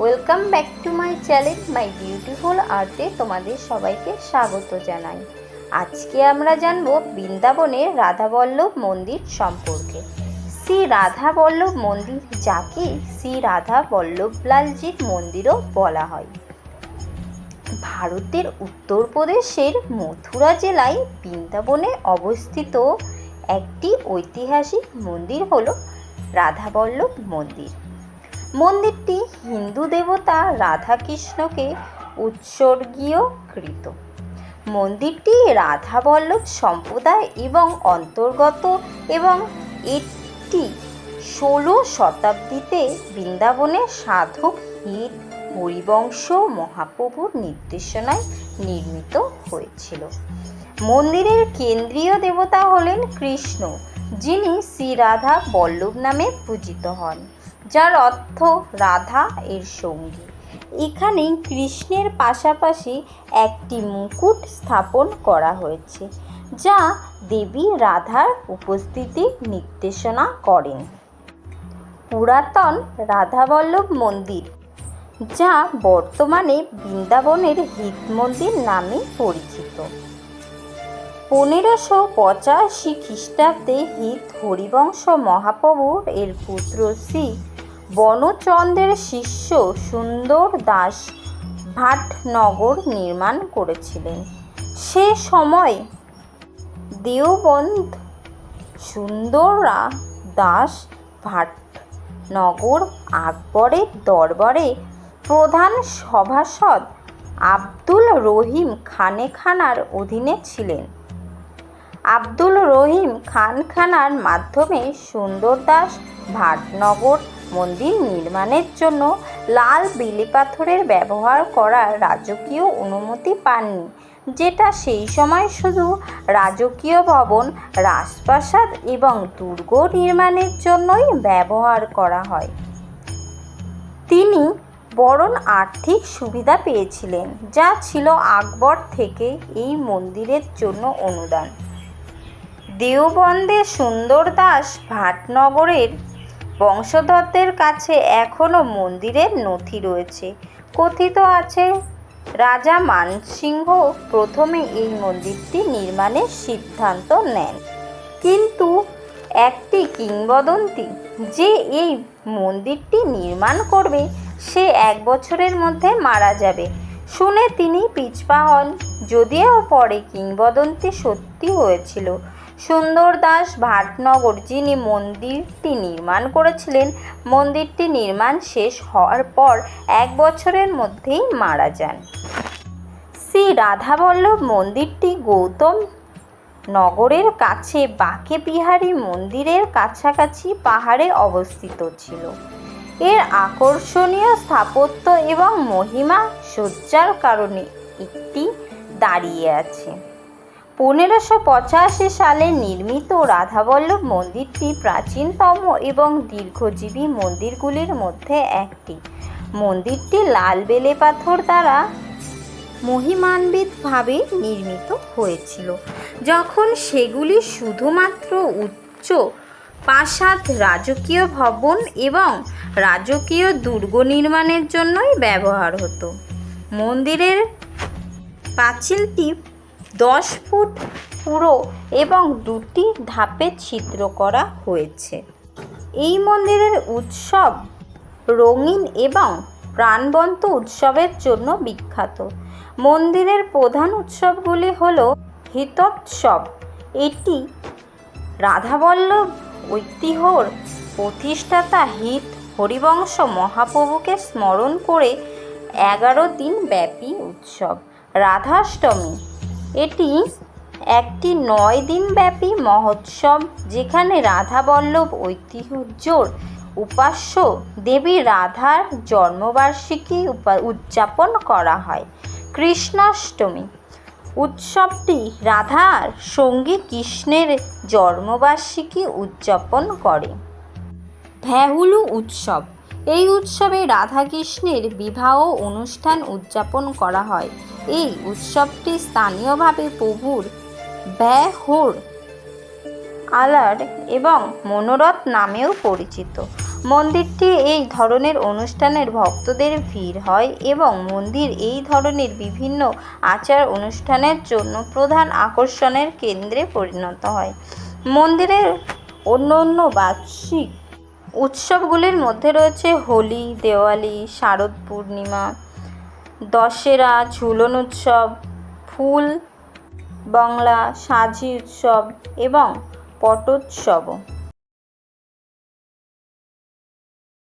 Welcome back to my channel my beautiful আর্টে তোমাদের সবাইকে স্বাগত জানাই। আজকে আমরা জানব বৃন্দাবনের রাধাবল্লভ মন্দির সম্পর্কে। শ্রী রাধা বল্লভ মন্দির যাকে শ্রী রাধা বল্লভলালজির মন্দিরও বলা হয়। ভারতের উত্তরপ্রদেশের মথুরা জেলায় বৃন্দাবনে অবস্থিত একটি ঐতিহাসিক মন্দির হল রাধাবল্লভ মন্দির। মন্দিরটি হিন্দু দেবতা রাধাকৃষ্ণকে উৎসর্গীয়কৃত মন্দিরটি রাধাবল্লভ সম্প্রদায় এবং অন্তর্গত এবং এটি ষোলো শতাব্দীতে বৃন্দাবনে সাধক হিত হরিবংশ মহাপ্রভুর নির্দেশনায় নির্মিত হয়েছিল। মন্দিরের কেন্দ্রীয় দেবতা হলেন কৃষ্ণ, যিনি শ্রী রাধা বল্লভ নামে পূজিত হন। যার অর্থ রাধা এর সঙ্গী। এখানে কৃষ্ণের পাশাপাশি একটি মুকুট স্থাপন করা হয়েছে, যা দেবী রাধার উপস্থিতি নির্দেশনা করেন। পুরাতন রাধাবল্লভ মন্দির, যা বর্তমানে বৃন্দাবনের হিত মন্দির নামে পরিচিত। পনেরোশো পঁচাশি খ্রিস্টাব্দে হিত হরিবংশ মহাপ্রভু এর পুত্র শ্রী বনচন্দ্রের শিষ্য সুন্দর দাস ভাটনগর নির্মাণ করেছিলেন। সে সময় দেওবন্ধ সুন্দররা দাস ভাটনগর আকবরের দরবারে প্রধান সভাসদ আব্দুল রহিম খানেখানার অধীনে ছিলেন। আব্দুল রহিম খানখানার মাধ্যমে সুন্দরদাস ভাটনগর মন্দির নির্মাণের জন্য লাল বিলি পাথরের ব্যবহার করার রাজকীয় অনুমতি পাননি, যেটা সেই সময় শুধু রাজকীয় ভবন, রাজপ্রাসাদ এবং দুর্গ নির্মাণের জন্যই ব্যবহার করা হয়। তিনি বরং আর্থিক সুবিধা পেয়েছিলেন, যা ছিল আকবর থেকে এই মন্দিরের জন্য অনুদান। দেওবন্দের সুন্দর দাস ভাটনগরের বংশধরদের কাছে এখনও মন্দিরের নথি রয়েছে। কথিত আছে, রাজা মানসিংহ প্রথমে এই মন্দিরটি নির্মাণের সিদ্ধান্ত নেন। কিন্তু একটি কিংবদন্তি যে এই মন্দিরটি নির্মাণ করবে, সে এক বছরের মধ্যে মারা যাবে। শুনে তিনি পিছপা হন, যদিও পরে কিংবদন্তি সত্যি হয়েছিল। সুন্দর দাস ভাটনগর, যিনি মন্দিরটি নির্মাণ করেছিলেন, মন্দিরটি নির্মাণ শেষ হওয়ার পর এক বছরের মধ্যেই মারা যান। শ্রী রাধাবল্লভ মন্দিরটি গৌতম নগরের কাছে বাঁকে বিহারী মন্দিরের কাছাকাছি পাহাড়ে অবস্থিত ছিল। এর আকর্ষণীয় স্থাপত্য এবং মহিমা সজ্জার কারণে একটি দাঁড়িয়ে আছে। পনেরোশো পঁচাশি সালে নির্মিত রাধাবল্লভ মন্দিরটি প্রাচীনতম এবং দীর্ঘজীবী মন্দিরগুলির মধ্যে একটি। মন্দিরটি লাল বেলে পাথর দ্বারা মহিমান্বিতভাবে নির্মিত হয়েছিল। যখন সেগুলি শুধুমাত্র উচ্চ প্রাসাদ, রাজকীয় ভবন এবং রাজকীয় দুর্গ নির্মাণের জন্যই ব্যবহার হতো। মন্দিরের পাঁচিলটি দশ ফুট পুরো এবং দুটি ধাপে ছিদ্র করা হয়েছে। এই মন্দিরের উৎসব রঙিন এবং প্রাণবন্ত উৎসবের জন্য বিখ্যাত। মন্দিরের প্রধান উৎসবগুলি হল হিতোৎসব। এটি রাধাবল্লভ ঐতিহ্যর প্রতিষ্ঠাতা হিত হরিবংশ মহাপ্রভুকে স্মরণ করে এগারো দিন ব্যাপী উৎসব। রাধাষ্টমী এটি একটি নয় দিনব্যাপী মহোৎসব, যেখানে রাধাবল্লভ ঐতিহ্যর উপাস্য দেবী রাধার জন্মবার্ষিকী উদযাপন করা হয়। কৃষ্ণাষ্টমী উৎসবটি রাধার সঙ্গী কৃষ্ণের জন্মবার্ষিকী উদযাপন করে। ভ্যাহুলু উৎসব, এই উৎসবে রাধাকৃষ্ণের বিবাহ অনুষ্ঠান উদযাপন করা হয়। এই উৎসবটি স্থানীয়ভাবে প্রভুর ব্যহর আলার এবং মনোরথ নামেও পরিচিত। মন্দিরটি এই ধরনের অনুষ্ঠানের ভক্তদের ভিড় হয় এবং মন্দির এই ধরনের বিভিন্ন আচার অনুষ্ঠানের জন্য প্রধান আকর্ষণের কেন্দ্রে পরিণত হয়। মন্দিরের অন্য অন্য বার্ষিক উৎসবগুলির মধ্যে রয়েছে হোলি, দেওয়ালি, শারদ পূর্ণিমা দশেরা ঝুলন উৎসব ফুল বাংলা সাজি উৎসব এবং পটোৎসবও